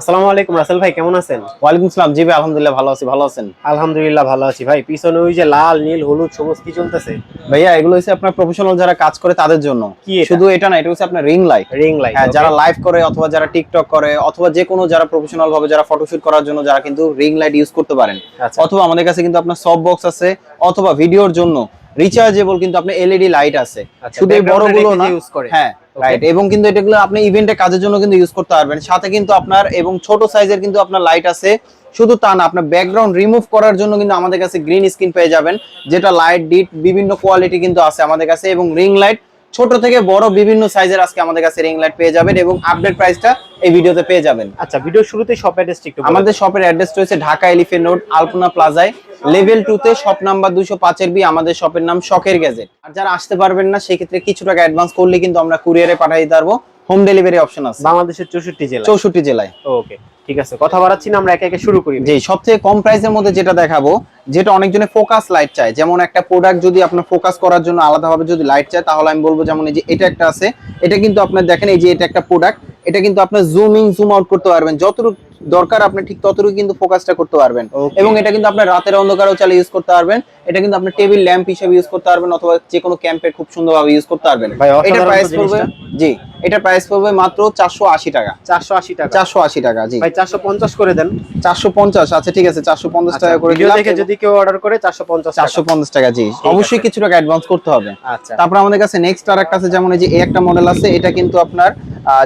আসসালামু আলাইকুম রাসেল ভাই কেমন আছেন? ওয়ালাইকুম আসসালাম জি ভাই আলহামদুলিল্লাহ ভালো আছি ভালো আছেন? আলহামদুলিল্লাহ ভালো আছি ভাই। পিছনে ওই যে লাল নীল হলুদ সবুজ কি চলতেছে? ভাইয়া এগুলো হচ্ছে আপনার প্রফেশনাল যারা কাজ করে তাদের জন্য। শুধু এটা না এটা হচ্ছে আপনার রিং লাইট রিং লাইট হ্যাঁ যারা লাইভ করে অথবা যারা টিকটক করে অথবা যে কোনো যারা প্রফেশনাল ভাবে যারা ফটোশুট করার জন্য যারা কিন্তু রিং লাইট ইউজ করতে পারেন। আচ্ছা। অথবা আমাদের কাছে কিন্তু আপনার সব বক্স আছে অথবা ভিডিওর জন্য রিচার্জেবল কিন্তু আপনার এলইডি লাইট আছে। আচ্ছা, শুধু বড়গুলো না use করে। হ্যাঁ. রাইট এবং কিন্তু এটাগুলো আপনি ইভেন্টে কাজের জন্য কিন্তু ইউজ করতে পারবেন। সাথে কিন্তু আপনার এবং ছোট সাইজের কিন্তু আপনার লাইট আছে। শুধু তা না, আপনার ব্যাকগ্রাউন্ড রিমুভ করার জন্য কিন্তু আমাদের কাছে গ্রিন স্ক্রিন পেয়ে যাবেন, যেটা লাইট ডিট বিভিন্ন কোয়ালিটি কিন্তু আছে আমাদের কাছে এবং রিং লাইট ছোট থেকে বড় বিভিন্ন সাইজের আজকে আমাদের কাছে রিং লাইট পেয়ে যাবেন এবং আপডেট প্রাইসটা এই ভিডিওতে পেয়ে যাবেন। আচ্ছা ভিডিও শুরুতে শপ অ্যাড্রেসটি একটু আমাদের শপের অ্যাড্রেস রয়েছে ঢাকা এলিফেন্ট রোড আলপনা প্লাজায় লেভেল টু তে শপ নাম্বার দুশো পাঁচের বি আমাদের শপের নাম শখের গ্যাজেট আর যারা আসতে পারবেন না সেক্ষেত্রে কিছু টাকা অ্যাডভান্স করলে কিন্তু আমরা কুরিয়ারে পাঠিয়ে দিতে পারব হোম ডেলিভারি অপশন আছে। বাংলাদেশের চৌষট্টি জেলা চৌষট্টি জেলায়। ওকে ঠিক আছে। কথা বাড়াচ্ছি না আমরা একে একে শুরু করি। যে সবচেয়ে কম প্রাইসের মধ্যে যেটা দেখাবো যেটা অনেকজনে ফোকাস লাইট চায়। যেমন একটা প্রোডাক্ট যদি আপনার ফোকাস করার জন্য আলাদাভাবে যদি লাইট চায় তাহলে আমি বলব যেমন এই যে এটা একটা আছে। এটা কিন্তু আপনার দেখেন এই যে এটা একটা প্রোডাক্ট এটা কিন্তু আপনার জুম ইন জুম আউট করতে পারবেন। যতটুকু দরকার আপনি ঠিক ততটুকু কিন্তু ফোকাসটা করতে পারবেন। এবং এটা কিন্তু আপনার রাতের অন্ধকারেও চালিয়ে ইউজ করতে পারবেন। এটা কিন্তু আপনি টেবিল ল্যাম্প হিসেবে ইউজ করতে পারবেন অথবা যে কোনো ক্যাম্পে খুব সুন্দরভাবে ইউজ করতে পারবেন। ভাই, এটা প্রাইস পড়বে জি এটা প্রাইস পড়বে মাত্র চারশো আশি টাকা। চারশো আশি টাকা। চারশো আশি টাকা জি। ভাই চারশো পঞ্চাশ করে দেন। চারশো পঞ্চাশ আচ্ছা ঠিক আছে চারশো পঞ্চাশ টাকা করে দিলাম। দেখে যদি কেউ অর্ডার করে চারশো পঞ্চাশ চারশো পঞ্চাশ টাকা জি। অবশ্যই কিছু টাকা অ্যাডভান্স করতে হবে। আচ্ছা। তারপর আমাদের কাছে নেক্সট আর একটা আছে যেমন এই যে এই একটা মডেল আছে এটা কিন্তু আপনার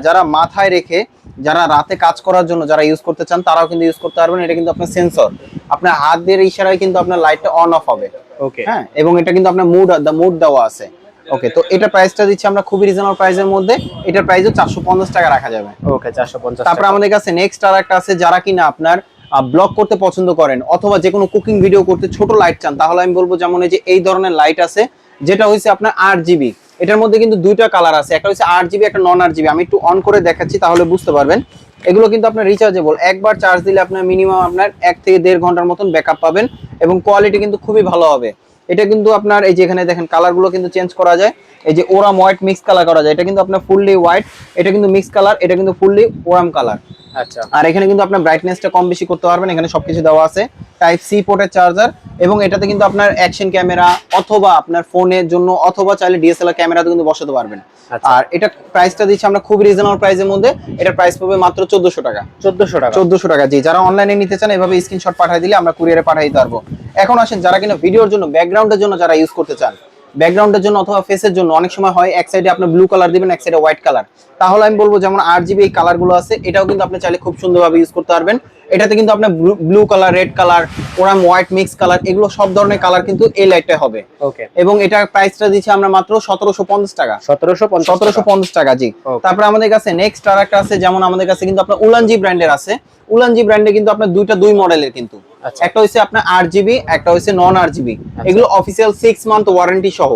যারা মাথায় রেখে যারা রাতে কাজ করার জন্য যারা ইউজ করতে চান তারাও কিন্তু ইউজ করতে পারবেন। এটা কিন্তু আপনার সেন্সর আপনার হাত দিয়ে ইশারায় কিন্তু আপনার লাইটটা অন অফ হবে। ওকে হ্যাঁ? এবং এটা কিন্তু আপনার মুড মুড দেওয়া আছে। ওকে তো এটা প্রাইসটা দিচ্ছি আমরা খুবই রিজনেবল প্রাইসের মধ্যে। এটার প্রাইসও চারশো পঞ্চাশ টাকা রাখা যাবে। ওকে চারশো পঞ্চাশ তারপর আমাদের কাছে নেক্সট আর একটা আছে যারা কিনা আপনার ব্লগ করতে পছন্দ করেন অথবা যে কোনো কুকিং ভিডিও করতে ছোট লাইট চান তাহলে আমি বলব যেমন এই যে এই ধরনের লাইট আছে যেটা হচ্ছে আপনার আট জিবি এটার মধ্যে কিন্তু দুইটা কালার আছে। একটা হচ্ছে আট জিবি একটা নন আট জিবি আমি একটু অন করে দেখাচ্ছি তাহলে বুঝতে পারবেন। এগুলো কিন্তু আপনার রিচার্জেবল একবার চার্জ দিলে আপনার মিনিমাম আপনার এক থেকে দেড় ঘণ্টার মতন ব্যাকআপ পাবেন এবং কোয়ালিটি কিন্তু খুবই ভালো হবে। এটা কিন্তু আপনার এই যে এখানে দেখেন কালারগুলো কিন্তু চেঞ্জ করা যায়। এই যে ওরাম হোয়াইট মিক্স কালার করা যায়। এটা কিন্তু আপনার ফুললি হোয়াইট এটা কিন্তু মিক্স কালার এটা কিন্তু ফুললি ওরাম কালার আচ্ছা। আর এখানে কিন্তু আপনার ব্রাইটনেসটা কম বেশি করতে পারবেন এখানে সবকিছু দেওয়া আছে। টাইপ সি পোর্টের চার্জার এবং এটাতে কিন্তু আপনার অ্যাকশন ক্যামেরা অথবা আপনার ফোনের জন্য অথবা চাইলে ডিএসএলআর ক্যামেরাতে কিন্তু বসাতে পারবেন। আচ্ছা। আর এটা প্রাইসটা দিচ্ছি আমরা খুব রিজনেবল প্রাইসের মধ্যে। এটা প্রাইস পাবে মাত্র চোদ্দশো টাকা। চোদ্দশো টাকা। চোদ্দশো টাকা জি। যারা অনলাইনে নিতে চান এভাবে স্ক্রিনশট পাঠিয়ে দিলে আমরা কুরিয়ারে পাঠিয়ে দিতে পারব। এখন আসেন যারা কিনা ভিডিওর জন্য ব্যাকগ্রাউন্ডের জন্য যারা ইউজ করতে চান ব্যাকগ্রাউন্ডের জন্য অথবা ফেসের জন্য অনেক সময় হয় এক সাইডে আপনি ব্লু কালার দিবেন, এক সাইডে হোয়াইট কালার তাহলে আমি বলব যেমন আর জিবি এই কালারগুলো আছে, এটাও কিন্তু আপনি চাইলে খুব সুন্দরভাবে ইউজ করতে পারবেন। এটাতে কিন্তু আপনার ব্লু কালার রেড কালার ওরাম হোয়াইট মিক্স কালার এগুলো সব ধরনের কালার কিন্তু এই লাইটটা হবে। ওকে এবং এটার প্রাইসটা দিচ্ছি আমরা মাত্র সতেরোশো পঞ্চাশ টাকা। সতেরোশো পঞ্চাশ সতেরোশো পঞ্চাশ টাকা জি. তারপরে আমাদের কাছে নেক্সট আর একটা আছে যেমন আমাদের কাছে কিন্তু আপনার উলানজি ব্র্যান্ডের আছে। উলানজি ব্র্যান্ডে কিন্তু আপনার দুইটা দুই মডেলের কিন্তু। আচ্ছা। একটা হচ্ছে আপনার আট জিবি একটা হচ্ছে নন আট জিবি এগুলো অফিসিয়াল সিক্স মান্থ ওয়ারেন্টি সহ।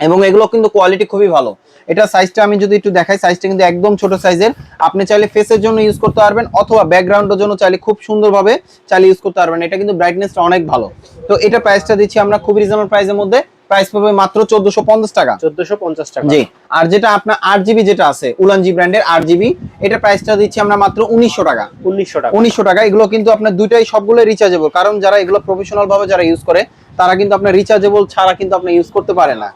এবং এগুলো কিন্তু কোয়ালিটি খুবই ভালো। এটা সাইজটা আমি যদি একটু দেখাই সাইজটা কিন্তু একদম ছোট সাইজের আপনি চাইলে ফেসের জন্য ইউজ করতে পারবেন অথবা ব্যাকগ্রাউন্ডের জন্য চাইলে খুব সুন্দরভাবে চাইলে ইউজ করতে পারবেন। এটা কিন্তু ব্রাইটনেসটা অনেক ভালো। তো এটা প্রাইসটা দিচ্ছি আমরা খুব রিজনেবল প্রাইসের মধ্যে। প্রাইস পাবে মাত্র চোদ্দশো পঞ্চাশ টাকা। চোদ্দশো পঞ্চাশ টাকা। জি। আর যেটা আপনার আট জিবি যেটা আছে উলানজি ব্র্যান্ডের আট জিবি এটা প্রাইসটা দিচ্ছি আমরা মাত্র উনিশশো টাকা। উনিশশো টাকা। উনিশশো টাকা। এগুলো কিন্তু আপনার দুইটাই সবগুলো রিচার্জেবল কারণ যারা এগুলো প্রফেশনাল ভাবে যারা ইউজ করে তারা কিন্তু আপনার রিচার্জেবল ছাড়া কিন্তু আপনি ইউজ করতে পারে না।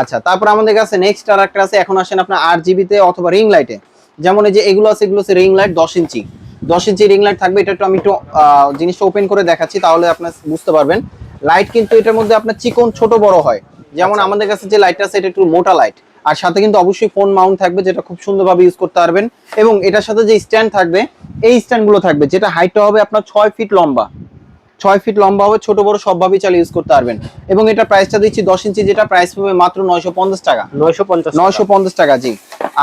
আচ্ছা তারপর আমাদের কাছে নেক্সট আর একটা আছে এখন আসেন আপনার আট জিবিতে অথবা রিং লাইটে যেমন এই যে এগুলো আছে এগুলো আছে রিং লাইট দশ ইঞ্চি। দশ ইঞ্চি রিং লাইট থাকবে এটা একটু আমি একটু জিনিসটা ওপেন করে দেখাচ্ছি তাহলে আপনার বুঝতে পারবেন। লাইট কিন্তু এটার মধ্যে আপনার চিকন ছোট বড় হয়। যেমন আমাদের কাছে যে লাইটটা আছে এটা একটু মোটা লাইট আর সাথে কিন্তু অবশ্যই ফোন মাউন্ট থাকবে যেটা খুব সুন্দরভাবে ইউজ করতে পারবেন। এবং এটার সাথে যে স্ট্যান্ড থাকবে এই স্ট্যান্ডগুলো থাকবে যেটা হাইটটা হবে আপনার ছয় ফিট লম্বা। ছয় ফিট লম্বা হবে ছোট বড় সবভাবেই চালিয়ে ইউজ করতে পারবেন। এবং এটা প্রাইসটা দিচ্ছি দশ ইঞ্চি যেটা প্রাইস পাবে মাত্র নয়শো পঞ্চাশ টাকা। নয়শো পঞ্চাশ নয়শো পঞ্চাশ টাকা জি।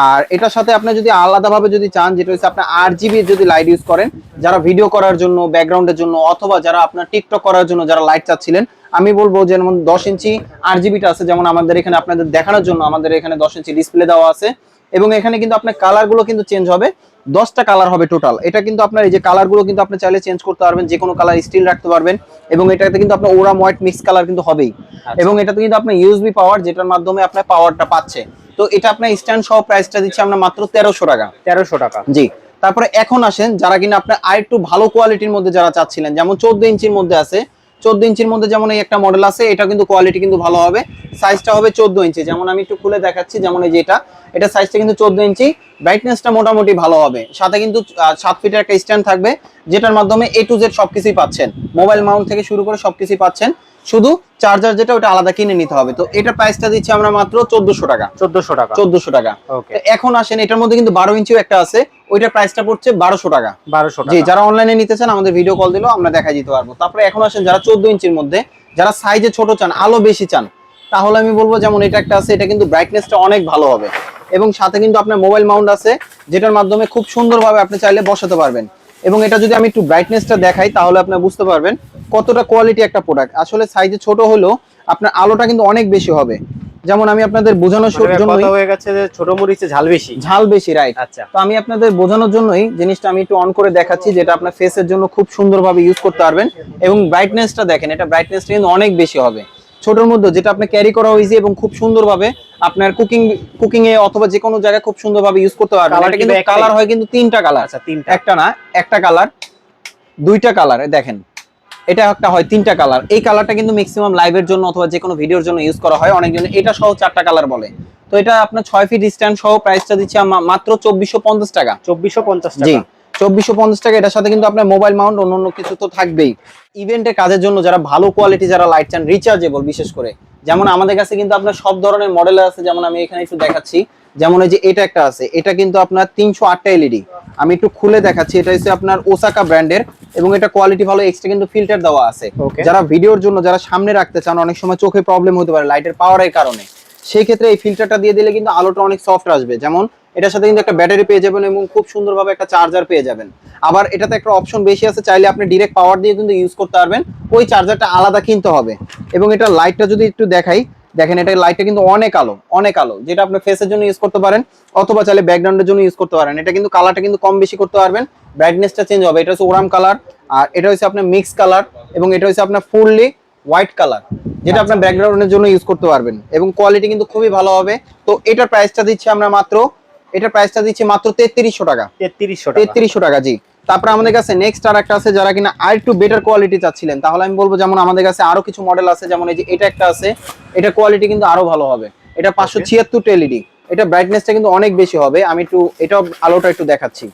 আর এটার সাথে আপনি যদি আলাদাভাবে যদি চান যেটা হচ্ছে আপনার আট জিবি যদি লাইট ইউজ করেন যারা ভিডিও করার জন্য ব্যাকগ্রাউন্ডের জন্য অথবা যারা আপনার টিকটক করার জন্য যারা লাইট চাচ্ছিলেন আমি বলব যেমন দশ ইঞ্চি আট জিবিটা আছে যেমন আমাদের এখানে আপনাদের দেখানোর জন্য আমাদের এখানে দশ ইঞ্চি ডিসপ্লে দেওয়া আছে। এবং এখানে কিন্তু আপনার কালারগুলো কিন্তু চেঞ্জ হবে। দশটা কালার হবে টোটাল এটা কিন্তু আপনার এই যে কালারগুলো কিন্তু আপনি চাইলে চেঞ্জ করতে পারবেন যে কোনো কালার স্টিল রাখতে পারবেন এবং এটাতে কিন্তু আপনার ওরাম হোয়াইট মিক্স কালার কিন্তু হবেই। এবং এটাতে কিন্তু আপনার ইউএসবি পাওয়ার যেটার মাধ্যমে আপনার পাওয়ারটা পাচ্ছে। তো এটা আপনার স্ট্যান্ড সহ প্রাইসটা দিচ্ছে আমরা মাত্র তেরোশো টাকা। তেরোশো টাকা। জি। তারপরে এখন আসেন যারা কিনা আপনার আর একটু ভালো কোয়ালিটির মধ্যে যারা চাচ্ছিলেন যেমন চোদ্দ ইঞ্চির মধ্যে আছে চোদ্দ ইঞ্চির মধ্যে যেমন এই একটা মডেল আছে এটা কিন্তু কোয়ালিটি কিন্তু ভালো হবে। সাইজটা হবে চোদ্দ ইঞ্চি। যেমন আমি একটু খুলে দেখাচ্ছি যেমন এই যে এটা এটা সাইজটা কিন্তু চোদ্দ ইঞ্চি। ব্রাইটনেসটা মোটামুটি ভালো হবে। সাথে কিন্তু সাত ফিটের একটা স্ট্যান্ড থাকবে যেটার মাধ্যমে এ টু জেড সবকিছুই পাচ্ছেন। মোবাইল মাউন্ট থেকে শুরু করে সবকিছুই পাচ্ছেন। শুধু চার্জার যেটা ওটা আলাদা কিনে নিতে হবে। তো এটা প্রাইসটা দিচ্ছি আমরা মাত্র চোদ্দশো টাকা। চোদ্দশো টাকা। চোদ্দশো টাকা। এখন আসেন এটার মধ্যে কিন্তু বারো ইঞ্চিও একটা আছে। ওইটার প্রাইসটা পড়ছে বারোশো টাকা। বারোশো জি যারা অনলাইনে নিতে চান আমাদের ভিডিও কল দিলেও আমরা দেখা দিতে পারব। তারপরে এখন আসেন যারা চোদ্দ ইঞ্চির মধ্যে যারা সাইজে ছোট চান আলো বেশি চান তাহলে আমি বলব যেমন এটা একটা আছে এটা কিন্তু ব্রাইটনেসটা অনেক ভালো হবে। এবং সাথে কিন্তু আপনার মোবাইল মাউন্ট আছে যেটার মাধ্যমে খুব সুন্দরভাবে আপনি চাইলে বসাতে পারবেন। এবং এটা যদি আমি একটু ব্রাইটনেসটা দেখাই তাহলে আপনি বুঝতে পারবেন কতটা কোয়ালিটি একটা প্রোডাক্ট আসলে সাইজে ছোট হলেও আপনার আলোটা কিন্তু অনেক বেশি হবে। যেমন আমি আপনাদের বোঝানোর মানে জন্য কথা হয়ে গেছে যে ছোট মরিচে ঝাল বেশি। ঝাল বেশি রাইট আচ্ছা। তো আমি আপনাদের বোঝানোর জন্যই জিনিসটা আমি একটু অন করে দেখাচ্ছি যেটা আপনার ফেসের জন্য খুব সুন্দরভাবে ইউজ করতে পারবেন। এবং ব্রাইটনেসটা দেখেন এটা ব্রাইটনেসটা কিন্তু অনেক বেশি হবে। ছোটর মধ্যে যেটা আপনি ক্যারি করা ইজি এবং খুব সুন্দরভাবে আপনার কুকিং কুকিং এ অথবা যে কোনো জায়গায় খুব সুন্দরভাবে ইউজ করতে পারবেন। এটা কিন্তু কিন্তু কালার হয় কিন্তু তিনটা কালার আচ্ছা তিনটা। একটা না একটা কালার দুইটা কালার দেখেন। এটা একটা হয় তিনটা কালার এই কালারটা কিন্তু ম্যাক্সিমাম লাইভের জন্য অথবা যে কোনো ভিডিওর জন্য ইউজ করা হয়। অনেকজন এটা সহ চারটা কালার বলে। তো এটা আপনার ছয় ফিট স্ট্যান্ড সহ প্রাইসটা দিচ্ছে মাত্র চব্বিশশো পঞ্চাশ টাকা। চব্বিশশো পঞ্চাশ জি চব্বিশশো পঞ্চাশ টাকা। এটার সাথে কিন্তু আপনার মোবাইল মাউন্ট অন্য অন্য কিছু তো থাকবেই। ইভেন্টের কাজের জন্য যারা ভালো কোয়ালিটি যারা লাইট চান রিচার্জেবল বিশেষ করে। যেমন আমাদের কাছে কিন্তু আপনার সব ধরনের মডেল আছে। যেমন আমি এখানে একটু দেখাচ্ছি। যেমন এই যে এটা একটা আছে এটা কিন্তু আপনার তিনশো আটটা এলইডি আমি একটু খুলে দেখাচ্ছি এটা হচ্ছে আপনার ওসাকা ব্র্যান্ডের এবং এটা কোয়ালিটি ভালো এক্সট্রা কিন্তু ফিল্টার দেওয়া আছে. যারা ভিডিওর জন্য যারা সামনে রাখতে চান অনেক সময় চোখে প্রবলেম হতে পারে লাইটের পাওয়ারের কারণে। সেই ক্ষেত্রে এই ফিল্টারটা দিয়ে দিলে কিন্তু আলোটা অনেক সফট আসবে। যেমন এটার সাথে কিন্তু একটা ব্যাটারি পেয়ে যাবেন এবং খুব সুন্দরভাবে একটা চার্জার পেয়ে যাবেন। আবার এটাতে একটা অপশন বেশি আছে চাইলে আপনি ডিরেক্ট পাওয়ার দিয়ে কিন্তু ইউজ করতে পারবেন। ওই চার্জারটা আলাদা কিনতে হবে। এবং এটা লাইটটা যদি একটু দেখাই দেখেন এটা লাইটটা কিন্তু অনেক আলো অনেক আলো যেটা আপনি ফেসের জন্য ইউজ করতে পারেন অথবা চাইলে ব্যাকগ্রাউন্ডের জন্য ইউজ করতে পারেন। এটা কিন্তু কালারটা কিন্তু কম বেশি করতে পারবেন ব্রাইটনেসটা চেঞ্জ হবে। এটা হচ্ছে ওরাম কালার আর এটা হচ্ছে আপনার মিক্স কালার এবং এটা হচ্ছে আপনার ফুললি হোয়াইট কালার যেটা আপনার ব্যাকগ্রাউন্ডের জন্য ইউজ করতে পারবেন এবং কোয়ালিটি কিন্তু খুবই ভালো হবে। তো এটার প্রাইসটা দিচ্ছি আমরা মাত্র এটার প্রাইসটা দিচ্ছি মাত্র তেত্রিশশো টাকা। তেত্রিশশো টাকা। তেত্রিশশো টাকা জি। তারপরে আমাদের কাছে নেক্সট আর একটা আছে যারা কিনা আর একটু বেটার কোয়ালিটি চাচ্ছিলেন। তাহলে আমি বলব যেমন আমাদের কাছে আরও কিছু মডেল আছে যেমন এই যে এটা একটা আছে এটা কোয়ালিটি কিন্তু আরও ভালো হবে। এটা পাঁচশো ছিয়াত্তর এলইডি এটা ব্রাইটনেসটা কিন্তু অনেক বেশি হবে। আমি একটু এটা আলোটা একটু দেখাচ্ছি।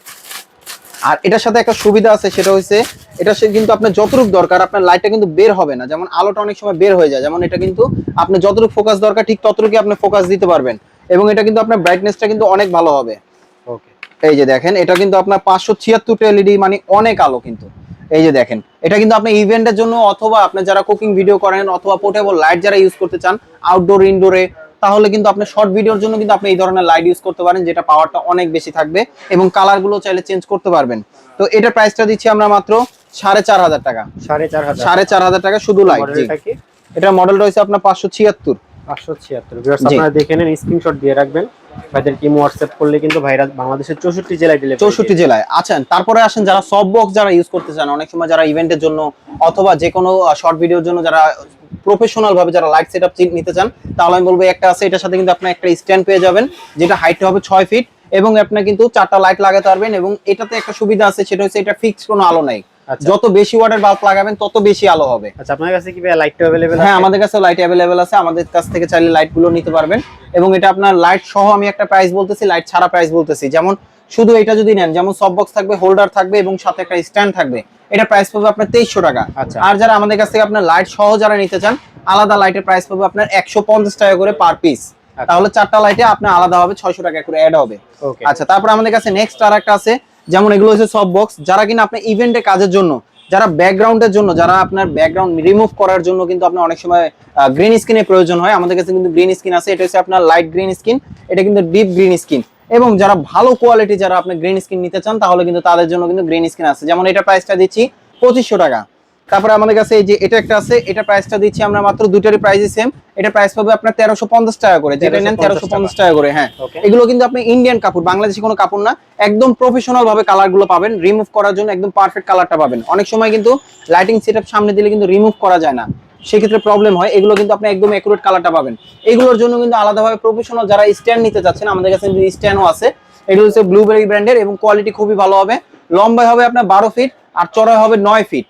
আর এটার সাথে একটা সুবিধা আছে সেটা হচ্ছে এটা সে কিন্তু আপনার যতটুকু দরকার আপনার লাইটটা কিন্তু বের হবে না। যেমন আলোটা অনেক সময় বের হয়ে যায়। যেমন এটা কিন্তু আপনার যতটুকু ফোকাস দরকার ঠিক ততটুকুই আপনি ফোকাস দিতে পারবেন। এবং এটা কিন্তু আপনার ব্রাইটনেসটা কিন্তু অনেক ভালো হবে। এই যে দেখেন এটা কিন্তু আপনার পাঁচশো ছিয়াত্তর এলইডি মানে অনেক আলো কিন্তু। এই যে দেখেন এটা কিন্তু আপনি ইভেন্টের জন্য অথবা আপনি যারা কুকিং ভিডিও করেন অথবা পোর্টেবল লাইট যারা ইউজ করতে চান আউটডোর ইনডোরে তাহলে কিন্তু আপনি শর্ট ভিডিওর জন্য কিন্তু আপনি এই ধরনের লাইট ইউজ করতে পারেন যেটা পাওয়ারটা অনেক বেশি থাকবে এবং কালারগুলো চাইলে চেঞ্জ করতে পারবেন। তো এটার প্রাইসটা দিচ্ছি আমরা মাত্র সাড়ে চার হাজার টাকা। সাড়ে চার হাজার। সাড়ে চার হাজার টাকা শুধু লাইট এটা মডেলটা হচ্ছে আপনার পাঁচশো ছিয়াত্তর। পাঁচশো ছিয়াত্তর। আপনারা দেখে নেন স্ক্রিনশট দিয়ে রাখবেন। ভাইদের টিম হোয়াটসঅ্যাপ করলে কিন্তু ভাইরা বাংলাদেশের চৌষট্টি জেলায় ডেলিভারি চৌষট্টি জেলায় আছেন তারপরে আসেন যারা সব বক্স যারা ইউজ করতে চান অনেক সময় যারা ইভেন্টের জন্য অথবা যে কোনো শর্ট ভিডিওর জন্য যারা প্রফেশনাল ভাবে যারা লাইট সেট নিতে চান তাহলে আমি বলব একটা আছে এটার সাথে কিন্তু আপনি একটা স্ট্যান্ড পেয়ে যাবেন যেটা হাইট হবে ছয় ফিট এবং আপনি কিন্তু চারটা লাইট লাগাতে পারবেন এবং এটাতে একটা সুবিধা আছে সেটা হচ্ছে এটা ফিক্সড কোনো আলো নাই আচ্ছা। যত বেশি ওয়াটের বাল্ব লাগাবেন তত বেশি আলো হবে। আচ্ছা আপনার কাছে কি ভাই লাইটটা অ্যাভেলেবেল হ্যাঁ আমাদের কাছে লাইট অ্যাভেলেবেল আছে। আমাদের কাছ থেকে চাইলে লাইটগুলো নিতে পারবেন। এবং এটা আপনার লাইট সহ আমি একটা প্রাইস বলতেছি লাইট ছাড়া প্রাইস বলতেছি। যেমন শুধু এটা যদি নেন যেমন সব বক্স থাকবে হোল্ডার থাকবে এবং সাথে একটা স্ট্যান্ড থাকবে। এটা প্রাইস পাবে আপনার তেইশশো টাকা। আচ্ছা। আর যারা আমাদের কাছ থেকে আপনার লাইট সহ যারা নিতে চান আলাদা লাইটের প্রাইস পাবে আপনার একশো পঞ্চাশ টাকা করে পার পিস আচ্ছা। তাহলে চারটা লাইটে আপনার আলাদা হবে ছয়শো টাকা করে অ্যাড হবে। ওকে আচ্ছা তারপর আমাদের কাছে নেক্সট আর একটা আছে। যেমন এগুলো হচ্ছে সব বক্স যারা কিনা আপনার ইভেন্টে কাজের জন্য, যারা ব্যাকগ্রাউন্ডের জন্য, যারা আপনার ব্যাকগ্রাউন্ড রিমুভ করার জন্য কিন্তু আপনার অনেক সময় গ্রিন স্ক্রিনের প্রয়োজন হয়। আমাদের কাছে কিন্তু গ্রিন স্ক্রিন আছে, এটা হচ্ছে আপনার লাইট গ্রিন স্ক্রিন এটা কিন্তু ডিপ গ্রিন স্ক্রিন এবং যারা ভালো কোয়ালিটি যারা আপনি গ্রিন স্ক্রিন নিতে চান, তাহলে কিন্তু তাদের জন্য কিন্তু গ্রিন স্ক্রিন আছে। যেমন এটা প্রাইসটা দিচ্ছি পঁচিশশো টাকা। তারপরে আমাদের কাছে এই যে এটা একটা আছে এটা প্রাইসটা দিচ্ছি আমরা মাত্র দুটারই প্রাইসই সেম এটা প্রাইস পাবে আপনার তেরোশো পঞ্চাশ টাকা করে যেটা নেন 1350 তেরোশো পঞ্চাশ টাকা। করে হ্যাঁ। এগুলো কিন্তু আপনি ইন্ডিয়ান কাপড় বাংলাদেশি কোনো কাপড় না একদম প্রফেশনাল ভাবে কালারগুলো পাবেন রিমুভ করার জন্য একদম পারফেক্ট কালারটা পাবেন। অনেক সময় কিন্তু লাইটিং সেটআপ সামনে দিলে কিন্তু রিমুভ করা যায় না। সেক্ষেত্রে প্রবলেম হয় এগুলো কিন্তু আপনি একদম একুরেট কালারটা পাবেন। এগুলোর জন্য কিন্তু আলাদাভাবে প্রফেশনাল যারা স্ট্যান্ড নিতে চাচ্ছেন আমাদের কাছে কিন্তু স্ট্যান্ডও আছে। এগুলো হচ্ছে ব্লুবেরি ব্র্যান্ডের এবং কোয়ালিটি খুবই ভালো হবে। লম্বায় হবে আপনার বারো ফিট আর চড়াই হবে নয় ফিট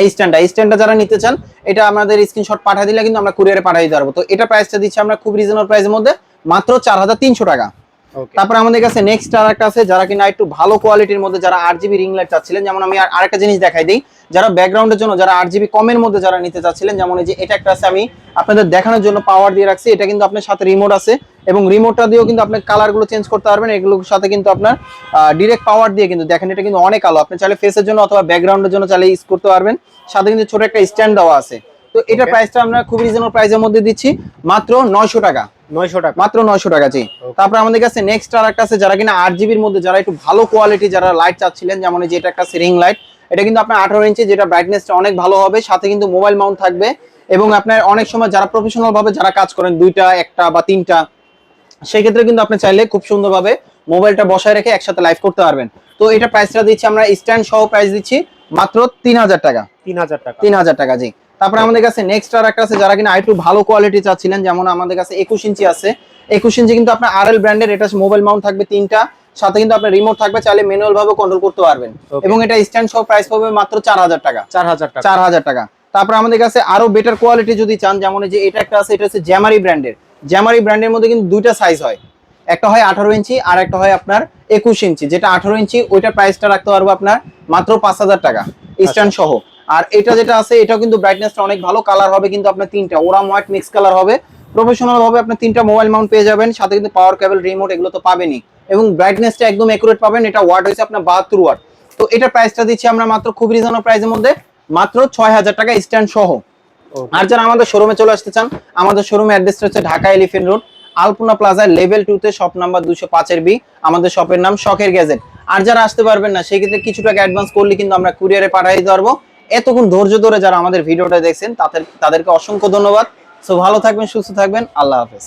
এই স্ট্যান্ডটা এই স্ট্যান্ডটা যারা নিতে চান, এটা আমাদের স্ক্রিনশট পাঠিয়ে দিলে কিন্তু আমরা কুরিয়ারে পাঠিয়ে দিতে পারব। তো এটা প্রাইসটা দিচ্ছি আমরা খুব রিজনেবল প্রাইসের মধ্যে, মাত্র চার হাজার তিনশো টাকা। তারপর আমাদের কাছে নেক্সট আর একটা আছে যারা কিনা একটু ভালো কোয়ালিটির মধ্যে যারা আট জিবি রিং লাইট চাচ্ছিলেন যেমন আমি আর- আরেকটা জিনিস দেখাই দিই যারা ব্যাকগ্রাউন্ডের জন্য যারা আট জিবি কমের মধ্যে যারা নিতে চাচ্ছিলেন যেমন এই যে এটা একটা আছে আমি আপনাদের দেখানোর জন্য পাওয়ার দিয়ে রাখছি এটা কিন্তু আপনার সাথে রিমোট আছে এবং রিমোটটা দিয়েও কিন্তু আপনি কালারগুলো চেঞ্জ করতে পারবেন এগুলোর সাথে কিন্তু আপনার ডিরেক্ট পাওয়ার দিয়ে কিন্তু দেখেন এটা কিন্তু অনেক আলো আপনি চাইলে ফেসের জন্য অথবা ব্যাকগ্রাউন্ডের জন্য চাইলে ইউজ করতে পারবেন সাথে কিন্তু ছোট একটা স্ট্যান্ড দেওয়া আছে। তো এটার Okay. প্রাইসটা আমরা খুব রিজনেবল প্রাইসের মধ্যে দিচ্ছি মাত্র নয়শো টাকা। নয়শো টাকা। মাত্র নয়শো টাকা জি। তারপর আমাদের কাছে নেক্সট আর একটা আছে যারা কিনা আট জিবির মধ্যে যারা একটু ভালো কোয়ালিটি যারা লাইট চাচ্ছিলেন যেমন এই যে এটা একটা রিং লাইট এটা কিন্তু আপনার আঠারো ইঞ্চি যেটা ব্রাইটনেসটা অনেক ভালো হবে সাথে কিন্তু মোবাইল মাউন্ট থাকবে এবং আপনার অনেক সময় যারা প্রফেশনাল ভাবে যারা কাজ করেন দুইটা একটা বা তিনটা সেই ক্ষেত্রে কিন্তু আপনি চাইলে খুব সুন্দরভাবে মোবাইলটা বসায় রেখে একসাথে লাইভ করতে পারবেন। তো এটা প্রাইসটা দিচ্ছি আমরা স্ট্যান্ড সহ প্রাইস দিচ্ছি মাত্র তিন হাজার টাকা। তিন হাজার টাকা। তিন হাজার টাকা জি। তারপরে আমাদের কাছে নেক্সট আর একটা আছে যারা কিনা আরেকটু ভালো কোয়ালিটি চাচ্ছিলেন যেমন আমাদের কাছে একুশ ইঞ্চি আছে। একুশ ইঞ্চি কিন্তু আপনার আর এল ব্র্যান্ডের এটা মোবাইল মাউন্ট থাকবে তিনটা সাথে কিন্তু আপনার রিমোট থাকবে চাইলে ম্যানুয়াল ভাবে কন্ট্রোল করতে পারবেন। এবং এটা স্ট্যান্ড সহ প্রাইস পাবে মাত্র চার হাজার টাকা। চার হাজার টাকা। চার হাজার টাকা। তারপর আমাদের কাছে আরও বেটার কোয়ালিটি যদি চান যেমন যে এটা একটা আছে এটা হচ্ছে জ্যামারি ব্র্যান্ডের জ্যামারি ব্র্যান্ডের মধ্যে কিন্তু দুইটা সাইজ হয়। একটা হয় আঠারো ইঞ্চি আর একটা হয় আপনার একুশ ইঞ্চি। যেটা আঠারো ইঞ্চি ওইটা প্রাইসটা রাখতে পারব আপনার মাত্র পাঁচ হাজার টাকা স্ট্যান্ড সহ। আর এটা যেটা আছে এটাও কিন্তু ব্রাইটনেসটা অনেক ভালো কালার হবে কিন্তু আপনার তিনটা। ওরাম হোয়াইট মিক্স কালার হবে। প্রফেশনাল ভাবে আপনি তিনটা মোবাইল মাউন্ট পেয়ে যাবেন সাথে কিন্তু পাওয়ার কেবল রিমোট এগুলো তো পাবেনই। এবং ব্রাইটনেসটা একদম একুরেট পাবেন এটা ওয়াট হয়েছে আপনার বাহাত্তর ওয়াট তো এটা প্রাইসটা দিচ্ছি আমরা মাত্র খুব রিজনেবল প্রাইসের মধ্যে মাত্র ছয় হাজার টাকা স্ট্যান্ড সহ। আর যারা আমাদের শোরুমে চলে আসতে চান আমাদের শোরুমে অ্যাড্রেসটা হচ্ছে ঢাকা এলিফেন্ট রোড আলপনা প্লাজার লেভেল টু তে শপ নাম্বার দুশো পাঁচের বি আমাদের শপের নাম শখের গ্যাজেট আর যারা আসতে পারবেন না সেই ক্ষেত্রে কিছু টাকা অ্যাডভান্স করলে কিন্তু আমরা কুরিয়ারে পাঠিয়ে দিতে পারব এতক্ষণ ধৈর্য ধরে যারা আমাদের ভিডিওটা দেখছেন, তাদের তাদেরকে অসংখ্য ধন্যবাদ। সো ভালো থাকবেন, সুস্থ থাকবেন। আল্লাহ হাফেজ।